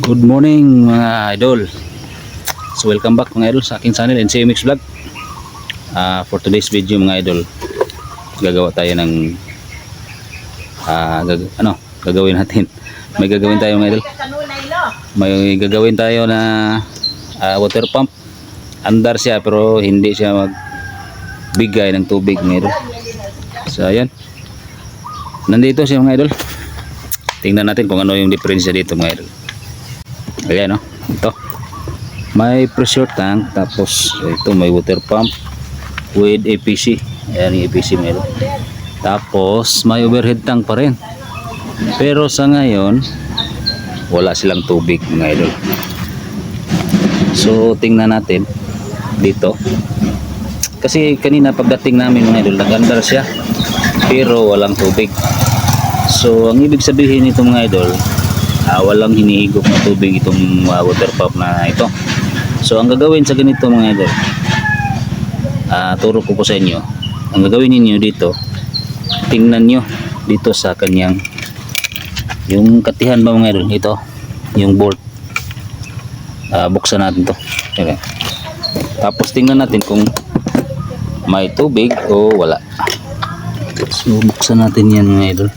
Good morning mga idol. So welcome back mga idol sa aking channel NCMX Vlog. Ah, For today's video mga idol Gagawa tayo ng ah, gag- Ano gagawin natin. May gagawin tayo mga idol. May gagawin tayo na ah, water pump. Andar siya pero hindi siya magbigay ng tubig mga idol. So ayan. Nandito siya mga idol. Tingnan natin kung ano yung difference dito mga idol Ayan no. Ito. May pressure tank tapos ito may water pump with APC. Ayan yung APC meron. Tapos may overhead tank pa rin. Pero sa ngayon wala silang tubig mga idol. So tingnan natin dito. Kasi kanina pagdating namin mga idol nagandar siya pero walang tubig. So ang ibig sabihin nito mga idol ah, walang hinihigop na tubig itong ah, water pump na ito. So ang gagawin sa ganito mga idol ah, turo ko po sa inyo. Ang gagawin ninyo dito tingnan nyo dito sa kanyang yung katihan ba mga idol? Ito yung bolt. Ah, buksan natin to. Okay. tapos tingnan natin kung may tubig o wala. So buksan natin yan mga idol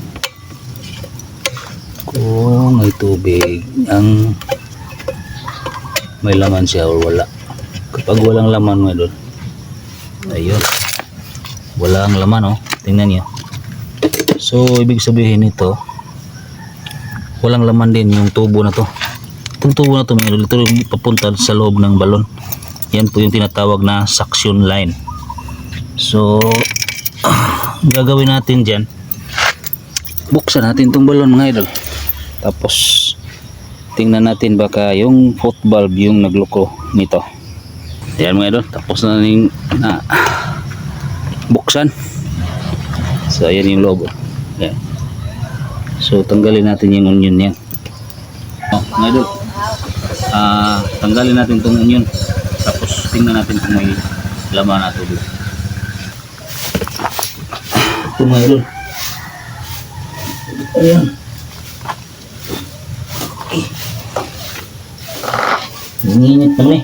kung may tubig. Ang may laman siya o wala. Kapag walang laman mga ayun. Wala ang laman oh. Tingnan niyo. So ibig sabihin nito walang laman din yung tubo na to. Itong tubo na to mga idol ito yung papunta sa loob ng balon. Yan po yung tinatawag na suction line. So gagawin natin dyan. Buksan natin itong balon mga idol tapos tingnan natin baka yung foot valve yung nagloko nito. Yan mga idol. Tapos na ning na buksan. So ayan yung logo. Yan. so tanggalin natin yung onion yan oh, mga idol. Ah tanggalin natin itong onion. Tapos tingnan natin kung may laman na tubig. Ito mga idol. Ayan Nanginit naman eh.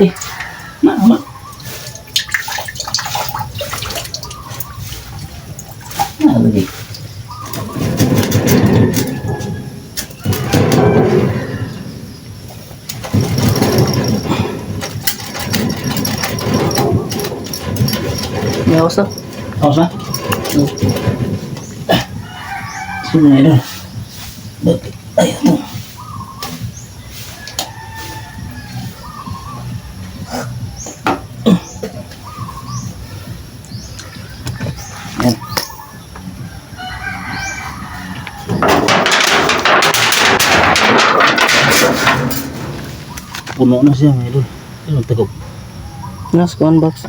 Eh. Ma, ma. Ah, lagi. May Awas na? Sino na ito? Bakit? Ayaw mo. Na siya, idol. One box.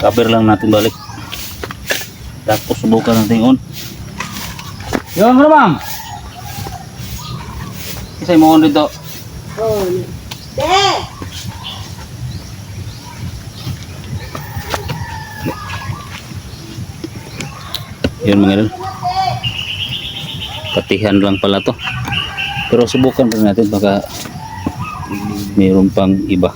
cover lang natin balik tapos subukan natin on yun ano ma'am kasi mo on dito yun mga idol. Katihan lang pala to. Pero subukan pa natin baka mayroon pang iba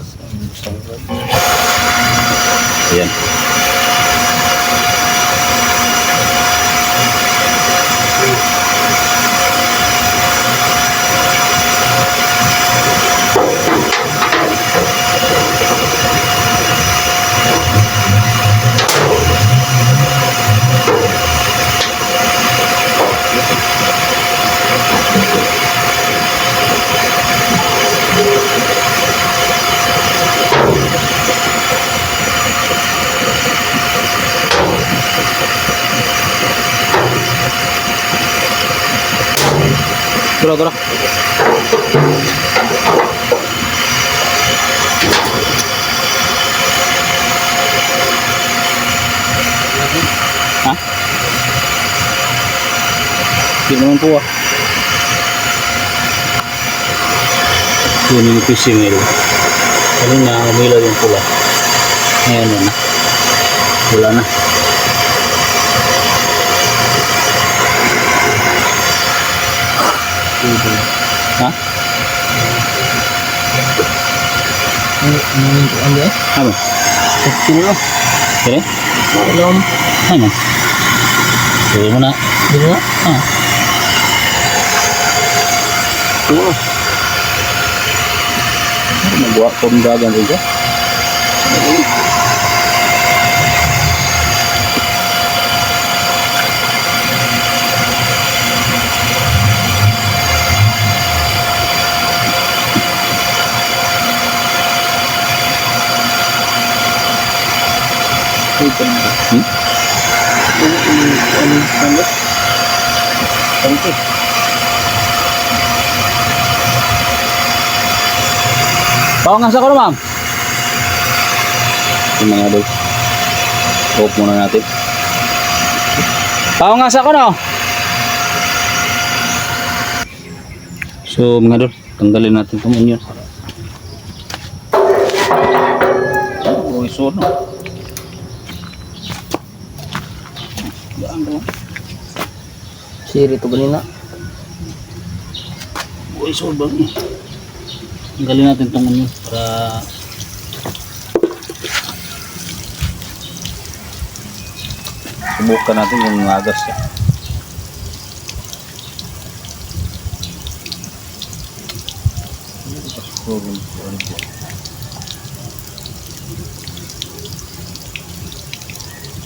Yun naman po ah. Yun yung fishing meal. Kanina umilaw yung pula. Ngayon wala na. Wala na. Ha? Ano eh? Ano? Lah. Kira? Belum. Ano? Tuloy mo na. Dito na. Ah. Tulo. Magawa ko ng dagan dito. Hmm? Ano ano? Tangke. Pawangas ako na ma'am. Yung mga idol. Off muna natin. Pawangas ako no. So mga idol, tanggalin natin itong onion. Oh, iso no. Daan doon. Siri to kanina. Uy, sobrang eh. Tanggalin natin itong ano para subukan natin yung agas niya.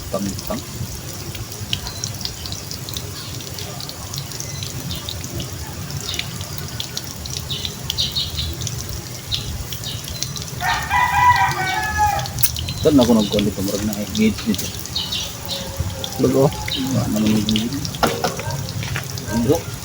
Pangitang. Saan ako nagkuhan dito? Marag na eh. Gate dito. Bago. Wala naman yung gate. Ano?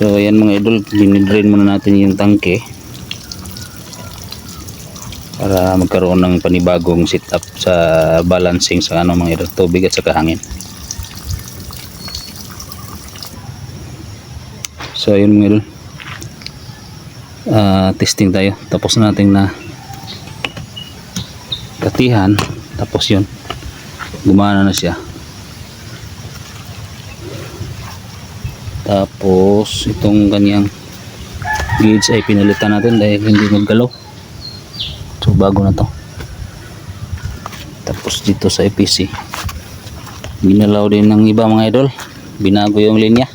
So, ayan mga idol, dinidrain muna natin yung tangke para magkaroon ng panibagong setup sa balancing sa ano mga idol, tubig at saka hangin. So, ayun mga idol. Ah, testing tayo. Tapos na natin na katihan. Tapos yun. Gumana na siya. Tapos itong kanyang gauge ay pinalitan natin dahil hindi maggalaw. So bago na to. Tapos dito sa EPC Ginalaw din ng iba mga idol. Binago yung linya.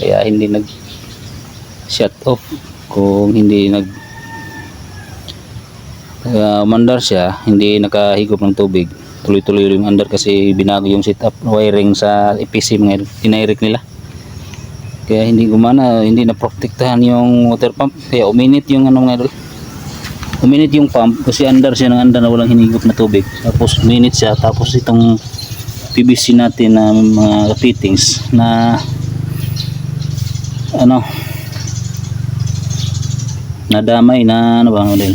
Kaya hindi nag shut off kung hindi nag kaya umandar siya, hindi nakahigop ng tubig. Tuloy-tuloy yung under kasi binago yung setup wiring sa EPC mga idol. Tinairik nila. Kaya hindi gumana, hindi na protektahan yung water pump. Kaya uminit yung ano mga. Uminit yung pump kasi under siya ng under na walang hinigop na tubig. Tapos uminit siya. Tapos itong PVC natin na mga fittings na ano nadamay na ano ba ano din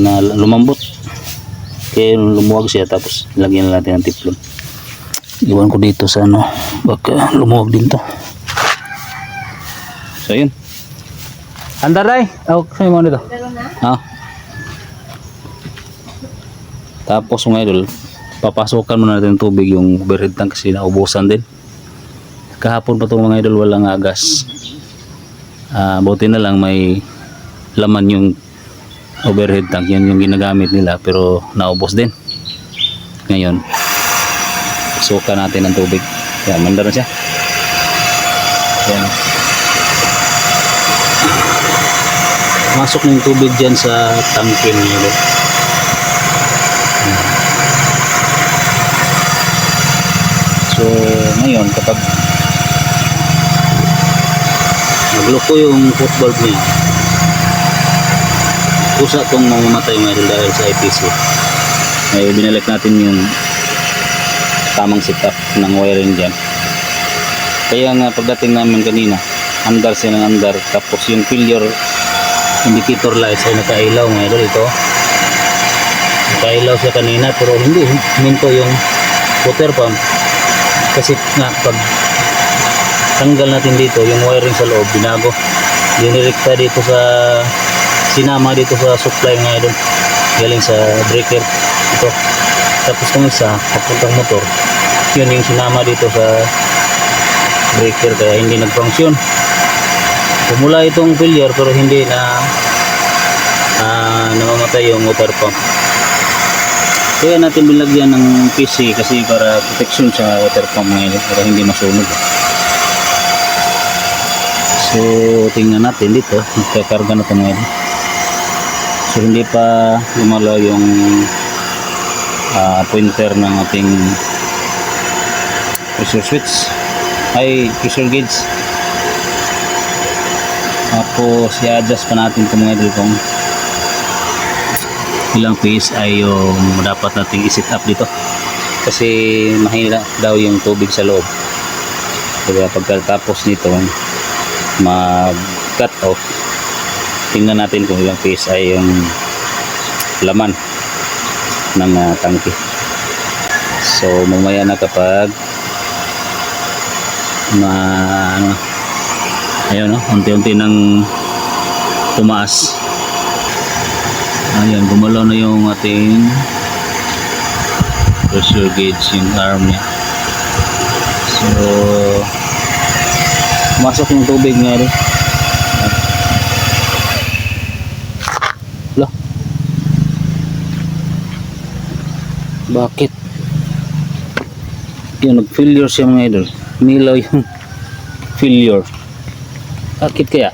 na lumambot kaya lumuwag siya tapos lagyan na natin ng tiplon iwan ko dito sa ano baka lumuwag din to. So yun. Andar day oh sa'yo mo dito ha? Tapos mga idol papasokan muna natin tubig yung overhead tank kasi naubusan din. Kahapon pa itong mga idol walang agas. Ah, buti na lang may laman yung overhead tank. Yan yung ginagamit nila pero naubos din. Ngayon suka natin ng tubig yan manda na siya. Yan. Masok yung tubig dyan sa tangke nila so ngayon kapag nagloko yung football niya kusa tong mamamatay idol dahil sa IPC ay binalik natin yung tamang setup ng wiring dyan. Kaya nga pagdating namin kanina andar siya ng andar tapos yung failure indicator lights ay nakailaw mga idol ito. Nakailaw siya kanina pero hindi minto yung water pump. Kasi nga pag tanggal natin dito yung wiring sa loob binago. Dinirekta dito sa sinama dito sa supply nga idol. Galing sa breaker. Ito tapos kung isa papuntang motor yun yung sinama dito sa breaker kaya hindi nag-function pumula itong failure pero hindi na ah, namamatay yung water pump kaya natin bilagyan ng PC kasi para protection sa water pump ngayon para hindi masunog So, tingnan natin dito. Magkakarga na ito ngayon. So, hindi pa lumalaw yung ah, pointer ng ating pressure switch. Ay, pressure gauge. Tapos, i-adjust pa natin ito mga idol ilang PSI yung dapat nating i-set up dito. Kasi mahina daw yung tubig sa loob. Kaya pagkatapos nito, mag cut off tingnan natin kung ilang PSI yung laman ng uh, tangke. So mamaya na kapag ma ano ayun no unti-unti nang tumaas. Ayun gumalaw na yung ating pressure gauge yung arm niya. So Masok yung tubig nga rin. Bakit? Yun, nag-failure siya mga idol. Milaw yung failure. Bakit kaya?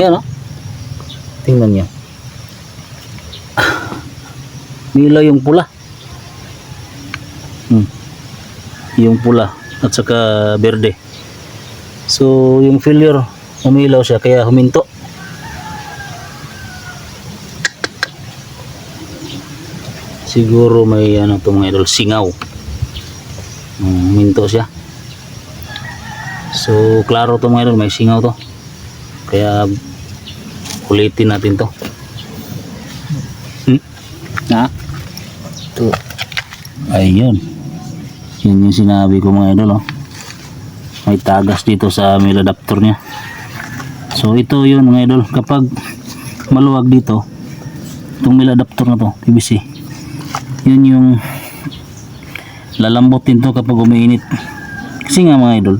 Yan no? Tingnan niya. Milaw yung pula. Hmm. Yung pula at saka berde. So, yung failure, umilaw siya kaya huminto. Siguro may ano to mga idol, singaw. Um, huminto siya. So, klaro to mga idol, may singaw to. Kaya ulitin natin to. Hmm? Na? Ito. Ayun. Yun yung sinabi ko mga idol, oh. May tagas dito sa mail adapter niya. So, ito yun mga idol. Kapag maluwag dito, itong mail adapter na to, PVC, yun yung lalambutin to kapag umiinit. Kasi nga mga idol,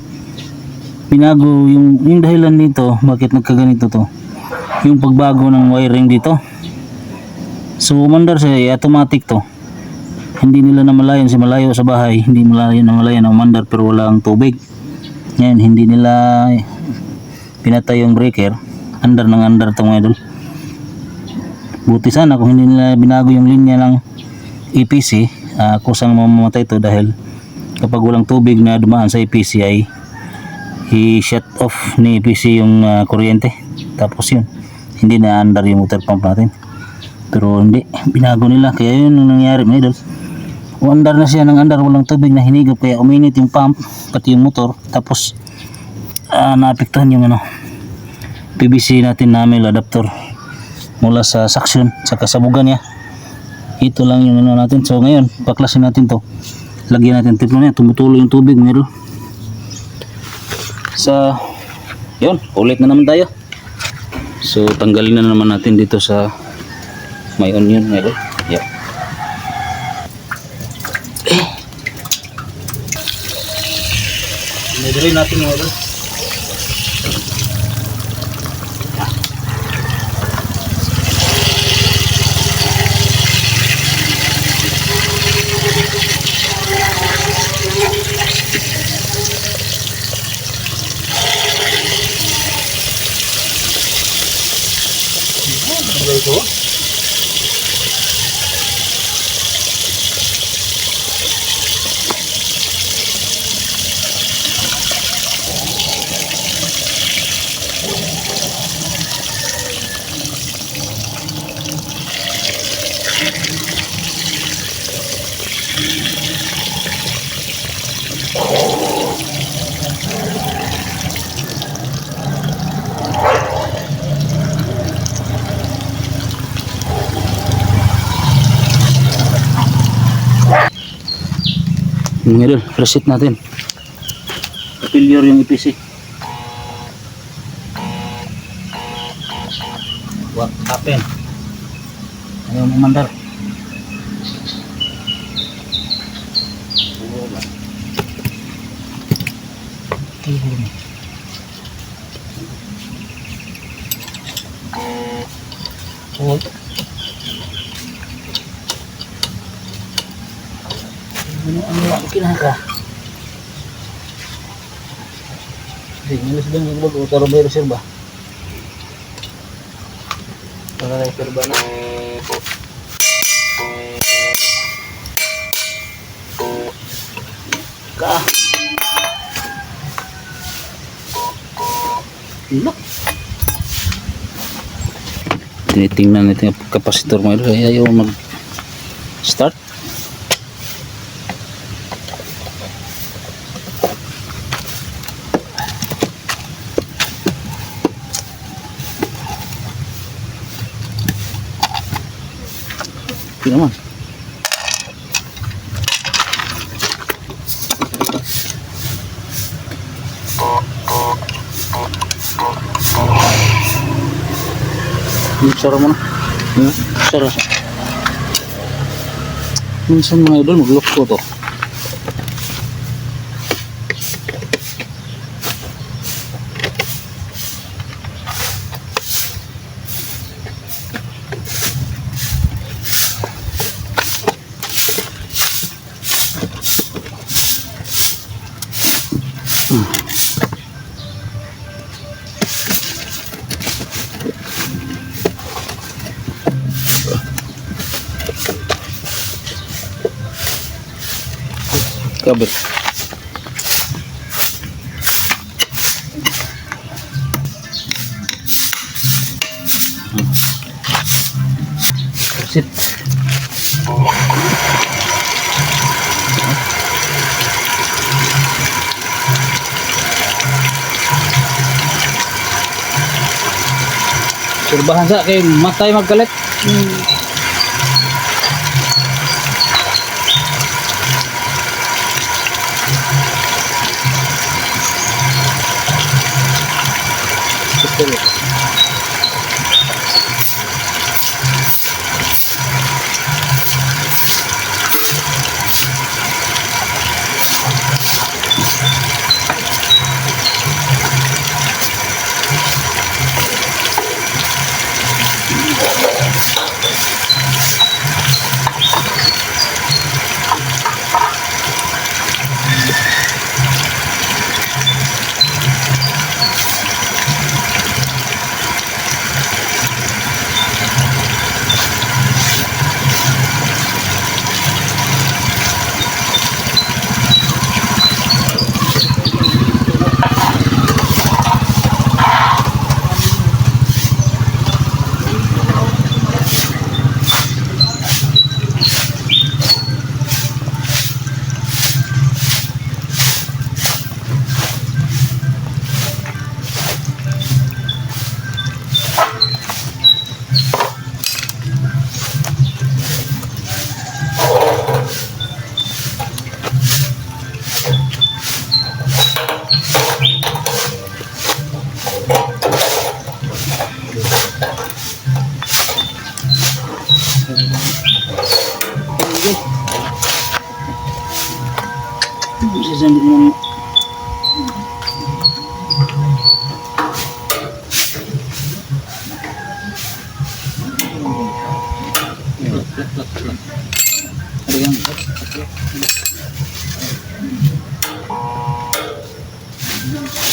binago yung, yung dahilan dito, bakit nagkaganito to, yung pagbago ng wiring dito. So, umandar siya, eh, automatic to. hindi nila namalayan si malayo sa bahay, hindi malayo namalayan ang mandar pero walang tubig. Ngayon, hindi nila pinatay yung breaker. Andar ng andar to mga idol. Buti sana kung hindi nila binago yung linya ng EPC, ah, kusang mamamatay to dahil kapag walang tubig na dumaan sa EPC ay i-shut off ni EPC yung ah, kuryente. Tapos yun, hindi na andar yung water pump natin. Pero hindi, binago nila. Kaya yun ang nangyari mga idol. Andar na siya ng andar, walang tubig na hinigop. Kaya uminit yung pump, pati yung motor. Tapos, ah, naapektuhan yung ano, PVC natin na male adapter mula sa suction sa kasabugan niya. Ito lang yung ano natin. So ngayon, baklasin natin to. Lagyan natin tiplo niya, tumutulo yung tubig meron. Sa yun, ulit na naman tayo. So tanggalin na naman natin dito sa may onion meron. Yeah. Medali natin Ngayon, reset natin. Failure yung EPC. What happened? Ayaw mamandar. Oh. Ano ang mga kinaka? Hindi, nilis ba yung bago? Taro ba yung reserva? Ano na yung serba na? Ka! Look! Tinitingnan natin yung kapasitor mo. Ay, ayaw mag Hindi naman. Sara mo na. Sara. Minsan mga idol, mag-lock ko to. Surbahan sa kay matay magkalit. Sisandi mo. Ada yang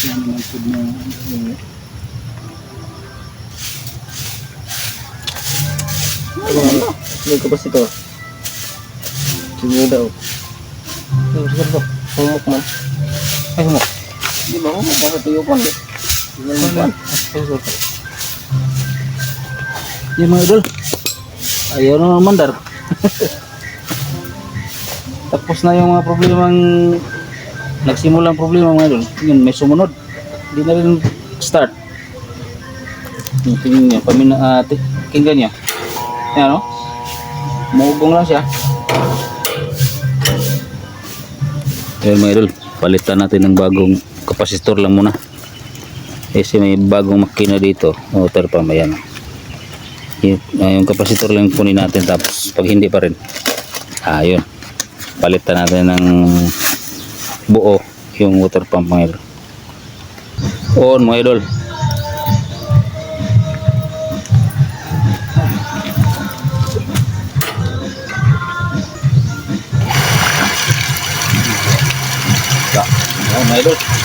Yan naman food na ano, May kapasitor. Sige daw. Sige, sige. Yan mga idol. Ayaw na naman dar. Tapos na yung mga problemang nagsimula ang problema mga idol. Yun, may sumunod. Hindi na rin start. Yung tingin niya, pamina, uh, kinggan niya. Yan o. Maugong lang siya. Ayun mga idol, palitan natin ng bagong kapasitor lang muna. Kasi may bagong makina dito. Motor pa may ano. Yung, ah, yung kapasitor lang kunin natin tapos pag hindi pa rin. Ah, yun. Palitan natin ng buo yung water pump mga idol. On mga idol. Oh, mga idol.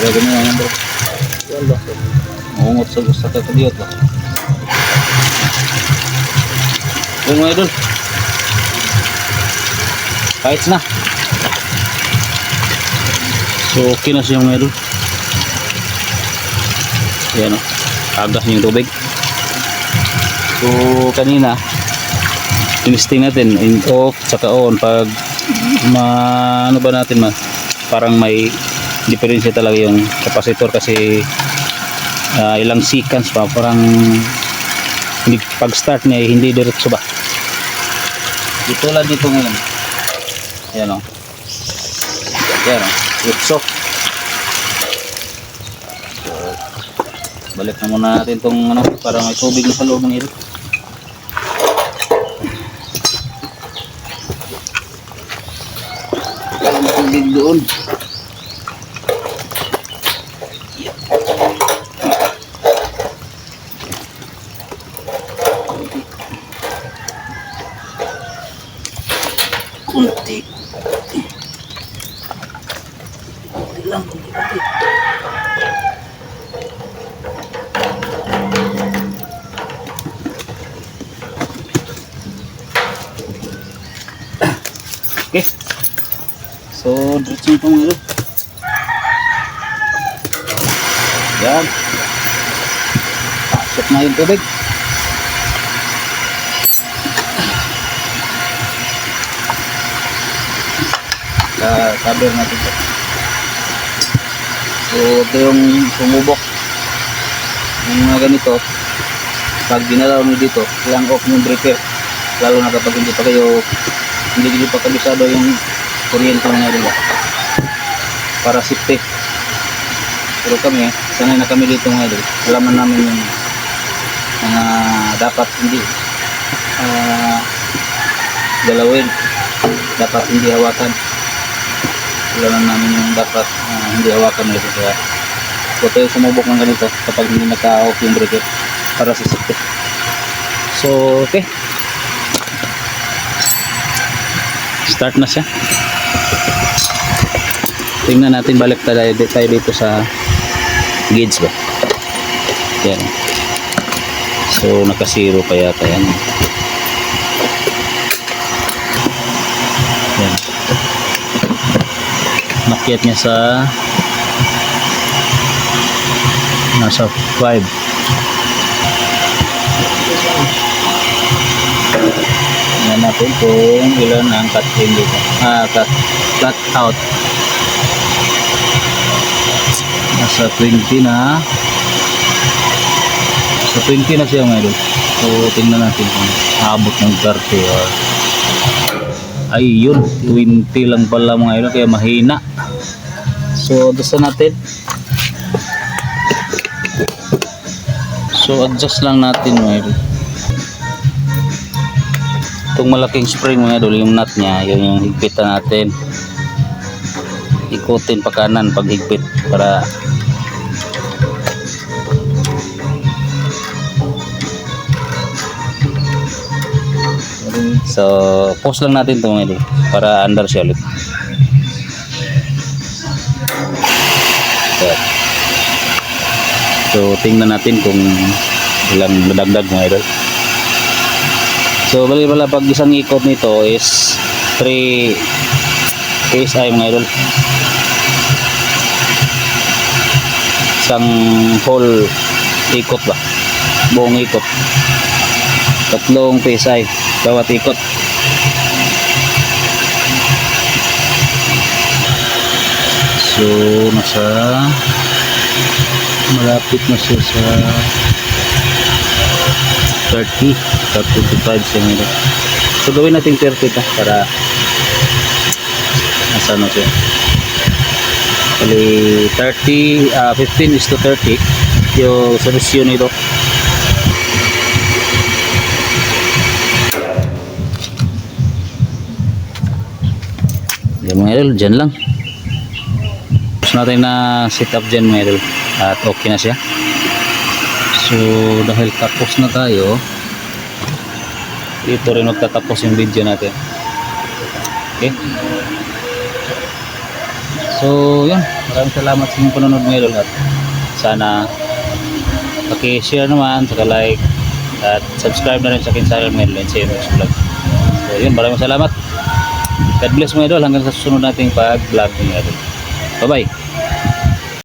Pero ganun lang yan bro. Yan ba? Maungot sa gusto ka kadiyot ba? Yung mga idol. Kahit na. So okay na siya mga idol. Yan o. Agas niya yung tubig. So kanina tinisting natin in off tsaka on pag ma ano ba natin ma parang may diferensya talaga yung capacitor kasi ah, ilang seconds pa parang hindi pag start niya eh, hindi diretso ba? Di tulad nito ngayon. Yan o yan o diretso so, balik na muna natin tong ano para may tubig na sa loob ng may tubig doon diretso ito mga. Yan. Pasok na yung tubig. sa cover natin to. So ito yung sumubok yung mga ganito pag ginalaw nyo dito ilang off yung breaker lalo na kapag hindi pa kayo hindi hindi pa kabisado yung kuryente mga rin para safety. Pero kami sanay na kami dito mga idol. Alaman namin yung mga dapat hindi ah, galawin. Dapat hindi hawakan. Alam namin yung dapat ah, hindi hawakan nito kaya huwag tayo sumubok ng ganito kapag hindi naka-off yung breaker para sa safety. So okay. Start na siya tingnan natin balik tayo, tayo dito sa gauge ba? Yan. So naka zero pa yata yan. Yan. Makyat niya sa nasa 5 Tingnan natin kung ilan ang cut in dito. Ah cut, cut nasa 20 na sa 20 na siya ngayon so tingnan natin kung abot ng 30 or ayun 20 lang pala mga idol kaya mahina so gusto natin so adjust lang natin mga idol. Itong malaking spring mga idol, yung nut niya, yun yung higpitan natin. Ikutin pa kanan pag higpit para So, pause lang natin ito mga idol para under siya ulit. Ayan. So, tingnan natin kung ilang nadagdag mga idol. So, bali pala pag isang ikot nito is 3 PSI mga idol. Isang whole ikot ba? Buong ikot. Tatlong PSI bawat ikot. So, nasa malapit na siya sa 30 sa 25 siya ngayon. So, gawin natin 30 ta para nasa ano siya. Bali, 30, ah 15 is to 30 yung solusyon nito. Yan mga idol, dyan lang. Tapos natin na set up dyan mga idol. At okay na siya. So, dahil tapos na tayo, dito rin magtatapos yung video natin. Okay? So, yun. Maraming salamat sa inyong panonood mga idol. At sana paki-share naman, saka like, at subscribe na rin sa akin channel mga idol. And next vlog. So, yun. Maraming salamat. God bless mga idol hanggang sa susunod nating pag-vlog mga. Bye-bye.